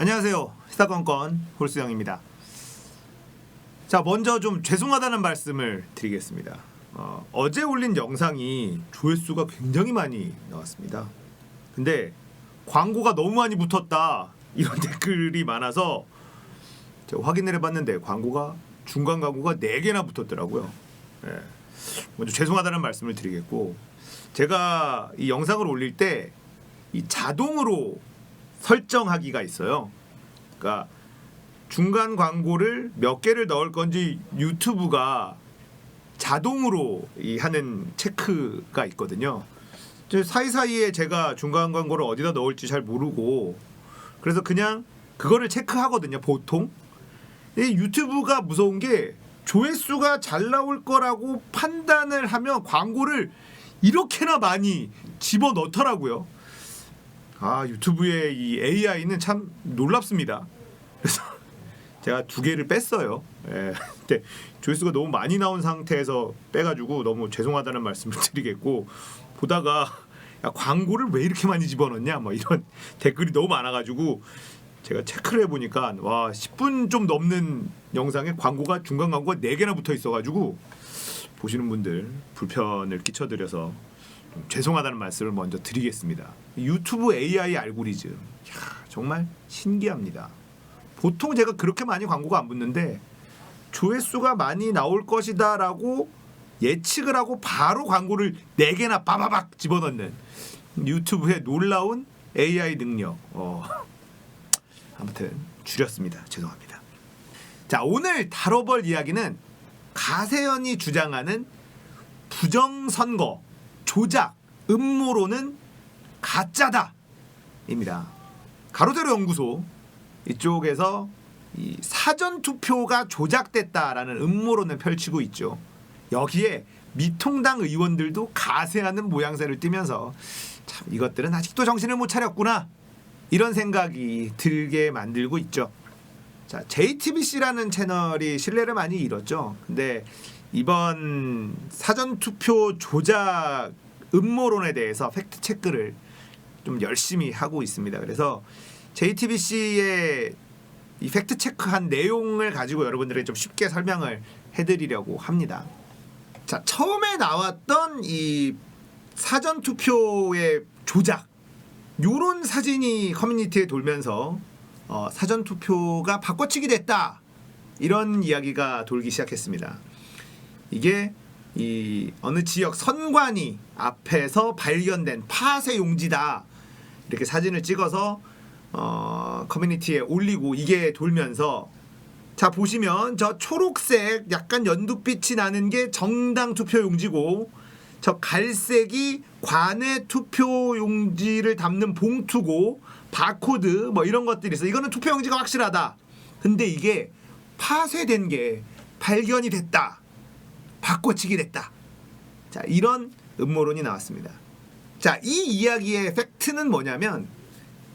안녕하세요. 시사건건 홀수영입니다. 자, 먼저 좀 죄송하다는 말씀을 드리겠습니다. 어, 어제 올린 영상이 조회수가 굉장히 많이 나왔습니다. 근데 광고가 너무 많이 붙었다 이런 댓글이 많아서 제가 확인을 해봤는데 광고가 중간 광고가 4개나 붙었더라고요. 예. 먼저 죄송하다는 말씀을 드리겠고 제가 이 영상을 올릴 때 이 자동으로 설정하기가 있어요. 그러니까 중간 광고를 몇 개를 넣을 건지 유튜브가 자동으로 이 하는 체크가 있거든요. 저 사이사이에 제가 중간 광고를 어디다 넣을지 잘 모르고 그래서 그냥 그거를 체크하거든요. 보통. 이 유튜브가 무서운 게 조회수가 잘 나올 거라고 판단을 하면 광고를 이렇게나 많이 집어 넣더라고요. 아 유튜브의 이 AI는 참 놀랍습니다. 그래서 제가 두 개를 뺐어요. 예. 근데 조회수가 너무 많이 나온 상태에서 빼가지고 너무 죄송하다는 말씀을 드리겠고 보다가 야, 광고를 왜 이렇게 많이 집어넣냐 뭐 이런 댓글이 너무 많아가지고 제가 체크를 해보니까 와 10분 좀 넘는 영상에 광고가 중간 광고가 4개나 붙어 있어가지고 보시는 분들 불편을 끼쳐드려서 좀 죄송하다는 말씀을 먼저 드리겠습니다. 유튜브 AI 알고리즘 이야, 정말 신기합니다. 보통 제가 그렇게 많이 광고가 안 붙는데 조회수가 많이 나올 것이다라고 예측을 하고 바로 광고를 4개나 빠바박 집어넣는 유튜브의 놀라운 AI 능력. 어. 아무튼 줄였습니다. 죄송합니다. 자 오늘 다뤄볼 이야기는 가세연이 주장하는 부정선거 조작 음모론은 가짜다 입니다. 가로세로 연구소 이쪽에서 이 사전 투표가 조작됐다라는 음모론을 펼치고 있죠. 여기에 미통당 의원들도 가세하는 모양새를 띠면서 참 이것들은 아직도 정신을 못 차렸구나 이런 생각이 들게 만들고 있죠. 자, JTBC라는 채널이 신뢰를 많이 잃었죠. 근데 이번 사전 투표 조작 음모론에 대해서 팩트 체크를 좀 열심히 하고 있습니다. 그래서 JTBC의 이 팩트 체크한 내용을 가지고 여러분들에게 좀 쉽게 설명을 해드리려고 합니다. 자, 처음에 나왔던 이 사전 투표의 조작 요런 사진이 커뮤니티에 돌면서 어, 사전 투표가 바꿔치기 됐다 이런 이야기가 돌기 시작했습니다. 이게 이 어느 지역 선관위 앞에서 발견된 파쇄 용지다 이렇게 사진을 찍어서 어, 커뮤니티에 올리고 이게 돌면서 자 보시면 저 초록색 약간 연두빛이 나는 게 정당 투표 용지고 저 갈색이 관외 투표 용지를 담는 봉투고 바코드 뭐 이런 것들이 있어. 이거는 투표 용지가 확실하다. 근데 이게 파쇄된 게 발견이 됐다. 바꿔치기 됐다. 자, 이런 음모론이 나왔습니다. 자, 이 이야기의 팩트는 뭐냐면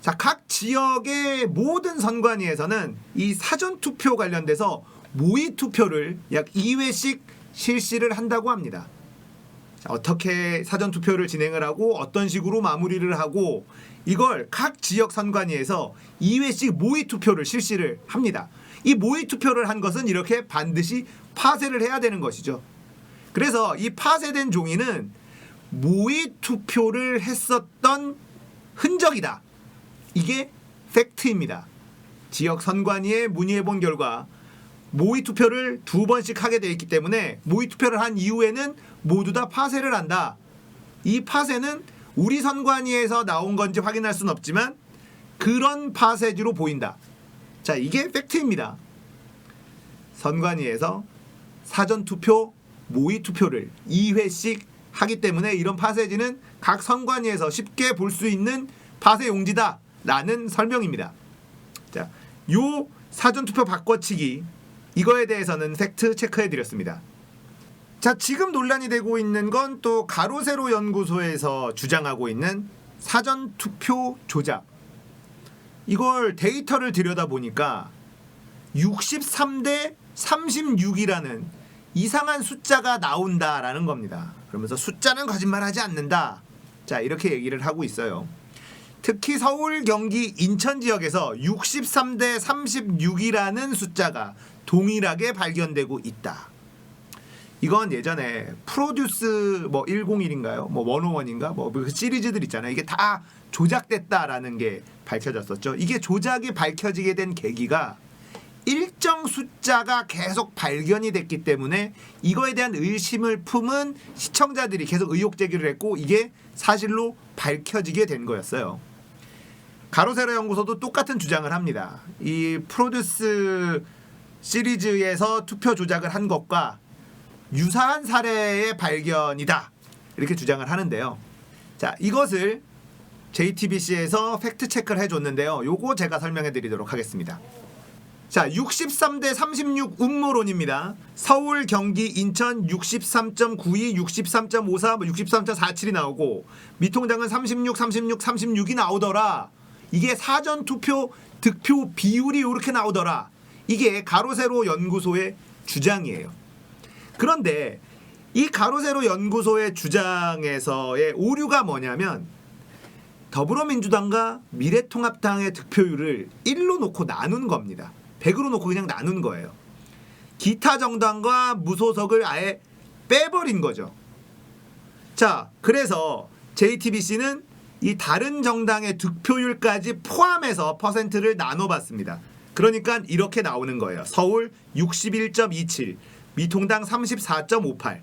자, 각 지역의 모든 선관위에서는 이 사전 투표 관련돼서 모의 투표를 약 2회씩 실시를 한다고 합니다. 자, 어떻게 사전 투표를 진행을 하고 어떤 식으로 마무리를 하고 이걸 각 지역 선관위에서 2회씩 모의 투표를 실시를 합니다. 이 모의 투표를 한 것은 이렇게 반드시 파쇄를 해야 되는 것이죠. 그래서 이 파쇄된 종이는 모의 투표를 했었던 흔적이다. 이게 팩트입니다. 지역 선관위에 문의해 본 결과 모의 투표를 두 번씩 하게 돼 있기 때문에 모의 투표를 한 이후에는 모두 다 파쇄를 한다. 이 파쇄는 우리 선관위에서 나온 건지 확인할 수는 없지만 그런 파쇄지로 보인다. 자, 이게 팩트입니다. 선관위에서 사전 투표, 모의 투표를 2회씩 하기 때문에 이런 파쇄지는 각 선관위에서 쉽게 볼 수 있는 파쇄 용지다라는 설명입니다. 자, 요 사전 투표 바꿔치기 이거에 대해서는 팩트 체크해 드렸습니다. 자, 지금 논란이 되고 있는 건 또 가로세로 연구소에서 주장하고 있는 사전 투표 조작. 이걸 데이터를 들여다 보니까 63대 36이라는 이상한 숫자가 나온다라는 겁니다. 그러면서 숫자는 거짓말하지 않는다. 자, 이렇게 얘기를 하고 있어요. 특히 서울, 경기, 인천 지역에서 63대 36이라는 숫자가 동일하게 발견되고 있다. 이건 예전에 프로듀스 뭐 101인가요? 뭐 101인가? 뭐 그 시리즈들 있잖아요. 이게 다 조작됐다라는 게 밝혀졌었죠. 이게 조작이 밝혀지게 된 계기가 일정 숫자가 계속 발견이 됐기 때문에 이거에 대한 의심을 품은 시청자들이 계속 의혹 제기를 했고 이게 사실로 밝혀지게 된 거였어요. 가로세로 연구소도 똑같은 주장을 합니다. 이 프로듀스 시리즈에서 투표 조작을 한 것과 유사한 사례의 발견이다. 이렇게 주장을 하는데요. 자, 이것을 JTBC에서 팩트 체크를 해줬는데요. 요거 제가 설명해 드리도록 하겠습니다. 자, 63대 36 음모론입니다. 서울, 경기, 인천 63.92, 63.54, 뭐 63.47이 나오고 미통당은 36, 36, 36이 나오더라. 이게 사전 투표 득표 비율이 이렇게 나오더라. 이게 가로세로 연구소의 주장이에요. 그런데 이 가로세로 연구소의 주장에서의 오류가 뭐냐면 더불어민주당과 미래통합당의 득표율을 1로 놓고 나눈 겁니다. 100으로 놓고 그냥 나눈 거예요. 기타 정당과 무소속을 아예 빼버린 거죠. 자, 그래서 JTBC는 이 다른 정당의 득표율까지 포함해서 퍼센트를 나눠봤습니다. 그러니까 이렇게 나오는 거예요. 서울 61.27, 미통당 34.58,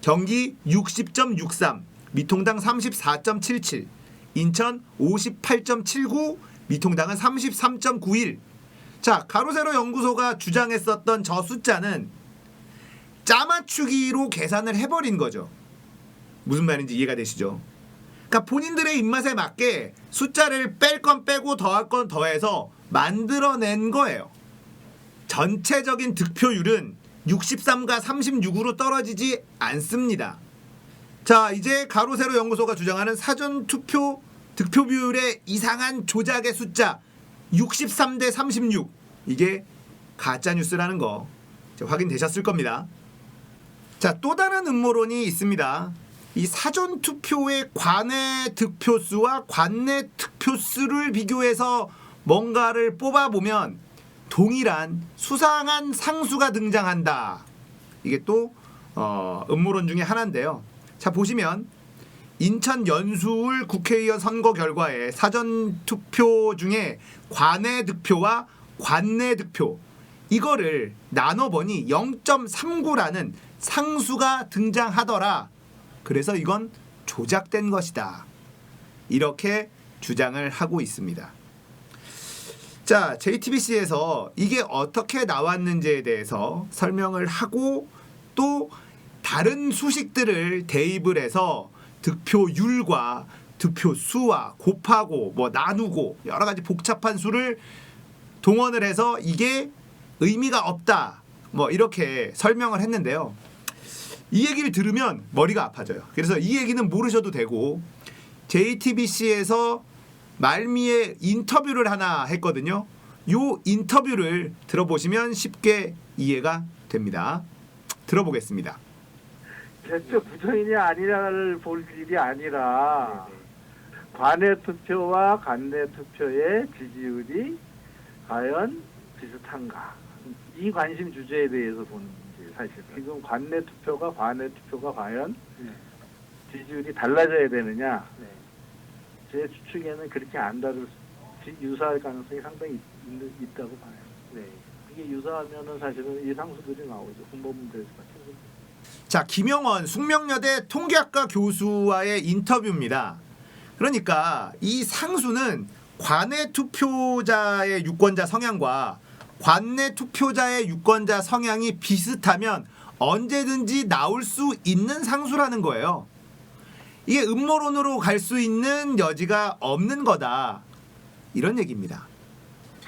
경기 60.63, 미통당 34.77, 인천 58.79, 미통당은 33.91. 자, 가로세로 연구소가 주장했었던 저 숫자는 짜맞추기로 계산을 해버린 거죠. 무슨 말인지 이해가 되시죠? 그러니까 본인들의 입맛에 맞게 숫자를 뺄 건 빼고 더할 건 더해서 만들어낸 거예요. 전체적인 득표율은 63과 36으로 떨어지지 않습니다. 자, 이제 가로세로 연구소가 주장하는 사전 투표 득표 비율의 이상한 조작의 숫자 63대 36 이게 가짜 뉴스라는 거 확인되셨을 겁니다. 자, 또 다른 음모론이 있습니다. 이 사전 투표의 관내 득표수와 관내 득표수를 비교해서 뭔가를 뽑아 보면 동일한 수상한 상수가 등장한다. 이게 또 어, 음모론 중에 하나인데요. 자 보시면 인천 연수울 국회의원 선거 결과에 사전 투표 중에 관내 득표와 관내 득표 이거를 나눠보니 0.39라는 상수가 등장하더라. 그래서 이건 조작된 것이다. 이렇게 주장을 하고 있습니다. 자, JTBC에서 이게 어떻게 나왔는지에 대해서 설명을 하고 또 다른 수식들을 대입을 해서 득표율과 득표수와 곱하고 뭐 나누고 여러 가지 복잡한 수를 동원을 해서 이게 의미가 없다. 뭐 이렇게 설명을 했는데요. 이 얘기를 들으면 머리가 아파져요. 그래서 이 얘기는 모르셔도 되고 JTBC에서 말미에 인터뷰를 하나 했거든요. 요 인터뷰를 들어보시면 쉽게 이해가 됩니다. 들어보겠습니다. 대표 부정인이 아니라를 볼 일이 아니라 관내 투표와 관내 투표의 지지율이 과연 비슷한가 이 관심 주제에 대해서 보는 문제 사실 지금 관내 투표가 관내 투표가 과연 지지율이 달라져야 되느냐 제 추측에는 그렇게 안 다를 수- 유사할 가능성이 상당히 있, 있다고 봐요. 네. 이게 유사하면은 사실은 이 상수들이 나오죠. 거. 자, 김영원 숙명여대 통계학과 교수와의 인터뷰입니다. 그러니까 이 상수는 관내 투표자의 유권자 성향과 관내 투표자의 유권자 성향이 비슷하면 언제든지 나올 수 있는 상수라는 거예요. 이게 음모론으로 갈 수 있는 여지가 없는 거다. 이런 얘기입니다.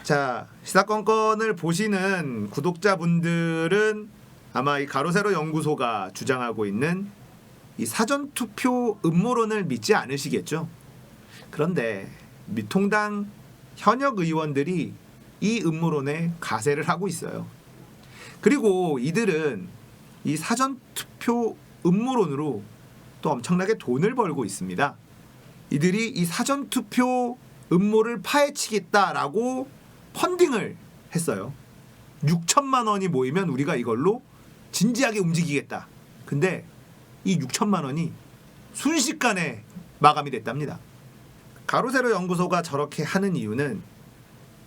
자, 시사건건을 보시는 구독자분들은 아마 이 가로세로 연구소가 주장하고 있는 이 사전 투표 음모론을 믿지 않으시겠죠. 그런데 미통당 현역 의원들이 이 음모론에 가세를 하고 있어요. 그리고 이들은 이 사전 투표 음모론으로 또 엄청나게 돈을 벌고 있습니다. 이들이 이 사전 투표 음모를 파헤치겠다라고 펀딩을 했어요. 6천만 원이 모이면 우리가 이걸로 진지하게 움직이겠다. 근데 이 6천만 원이 순식간에 마감이 됐답니다. 가로세로 연구소가 저렇게 하는 이유는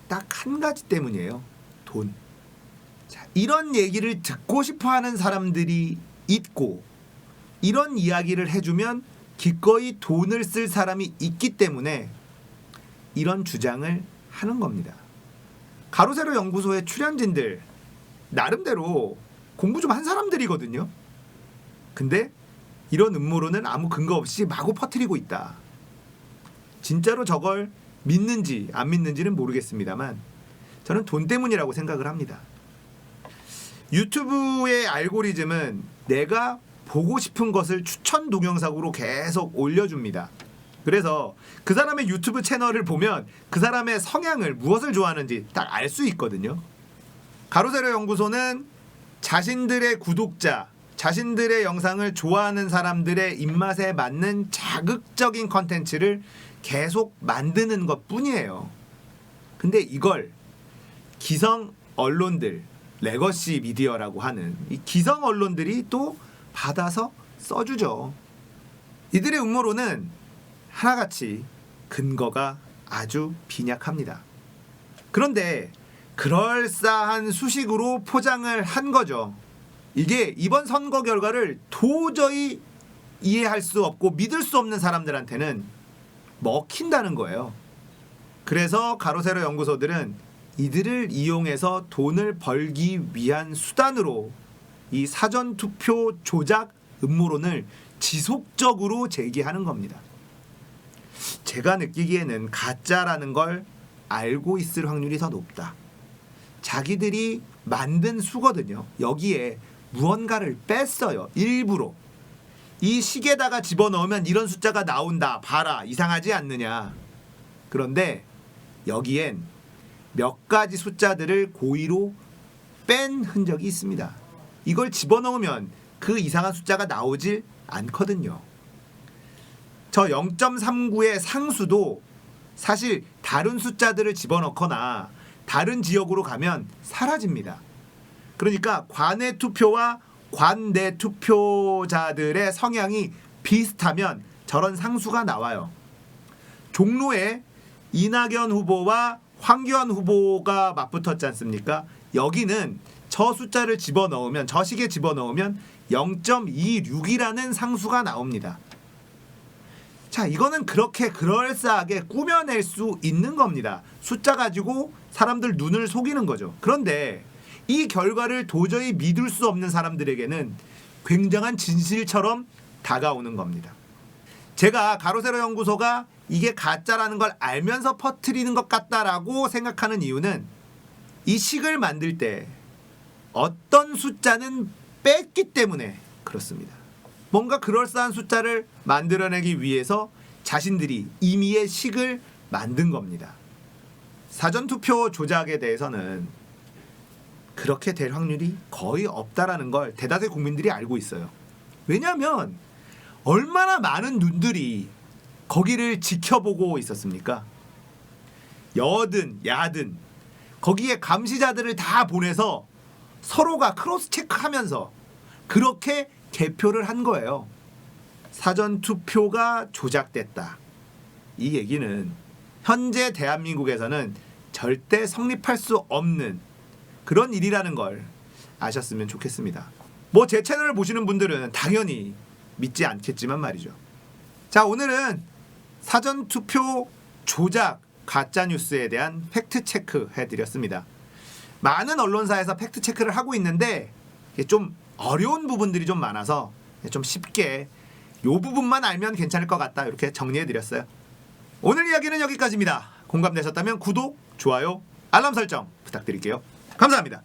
딱 한 가지 때문이에요. 돈. 자, 이런 얘기를 듣고 싶어 하는 사람들이 있고 이런 이야기를 해주면 기꺼이 돈을 쓸 사람이 있기 때문에 이런 주장을 하는 겁니다. 가로세로 연구소의 출연진들 나름대로 공부 좀 한 사람들이거든요. 근데 이런 음모론은 아무 근거 없이 마구 퍼뜨리고 있다. 진짜로 저걸 믿는지 안 믿는지는 모르겠습니다만 저는 돈 때문이라고 생각을 합니다. 유튜브의 알고리즘은 내가 보고 싶은 것을 추천 동영상으로 계속 올려줍니다. 그래서 그 사람의 유튜브 채널을 보면 그 사람의 성향을 무엇을 좋아하는지 딱 알 수 있거든요. 가로세로 연구소는 자신들의 구독자, 자신들의 영상을 좋아하는 사람들의 입맛에 맞는 자극적인 컨텐츠를 계속 만드는 것 뿐이에요. 근데 이걸 기성 언론들, 레거시 미디어라고 하는 이 기성 언론들이 또 받아서 써주죠. 이들의 음모론은 하나같이 근거가 아주 빈약합니다. 그런데 그럴싸한 수식으로 포장을 한 거죠. 이게 이번 선거 결과를 도저히 이해할 수 없고 믿을 수 없는 사람들한테는 먹힌다는 거예요. 그래서 가로세로 연구소들은 이들을 이용해서 돈을 벌기 위한 수단으로 이 사전 투표 조작 음모론을 지속적으로 제기하는 겁니다. 제가 느끼기에는 가짜라는 걸 알고 있을 확률이 더 높다. 자기들이 만든 수거든요. 여기에 무언가를 뺐어요. 일부러. 이 식에다가 집어넣으면 이런 숫자가 나온다. 봐라. 이상하지 않느냐. 그런데 여기엔 몇 가지 숫자들을 고의로 뺀 흔적이 있습니다. 이걸 집어넣으면 그 이상한 숫자가 나오질 않거든요. 저 0.39의 상수도 사실 다른 숫자들을 집어넣거나 다른 지역으로 가면 사라집니다. 그러니까 관외 투표와 관내 투표자들의 성향이 비슷하면 저런 상수가 나와요. 종로에 이낙연 후보와 황교안 후보가 맞붙었지 않습니까? 여기는 저 숫자를 집어넣으면 저 식에 집어넣으면 0.26이라는 상수가 나옵니다. 자, 이거는 그렇게 그럴싸하게 꾸며낼 수 있는 겁니다. 숫자 가지고 사람들 눈을 속이는 거죠. 그런데 이 결과를 도저히 믿을 수 없는 사람들에게는 굉장한 진실처럼 다가오는 겁니다. 제가 가로세로 연구소가 이게 가짜라는 걸 알면서 퍼뜨리는 것 같다라고 생각하는 이유는 이 식을 만들 때 어떤 숫자는 뺐기 때문에 그렇습니다. 뭔가 그럴싸한 숫자를 만들어내기 위해서 자신들이 임의의 식을 만든 겁니다. 사전투표 조작에 대해서는 그렇게 될 확률이 거의 없다라는 걸 대다수의 국민들이 알고 있어요. 왜냐하면 얼마나 많은 눈들이 거기를 지켜보고 있었습니까? 여든 야든 거기에 감시자들을 다 보내서 서로가 크로스 체크하면서 그렇게 개표를 한 거예요. 사전 투표가 조작됐다. 이 얘기는 현재 대한민국에서는 절대 성립할 수 없는 그런 일이라는 걸 아셨으면 좋겠습니다. 뭐 제 채널을 보시는 분들은 당연히 믿지 않겠지만 말이죠. 자, 오늘은 사전 투표 조작 가짜 뉴스에 대한 팩트 체크 해 드렸습니다. 많은 언론사에서 팩트 체크를 하고 있는데 좀 어려운 부분들이 좀 많아서 좀 쉽게 요 부분만 알면 괜찮을 것 같다 이렇게 정리해 드렸어요. 오늘 이야기는 여기까지입니다. 공감되셨다면 구독, 좋아요, 알람 설정 부탁드릴게요. 감사합니다.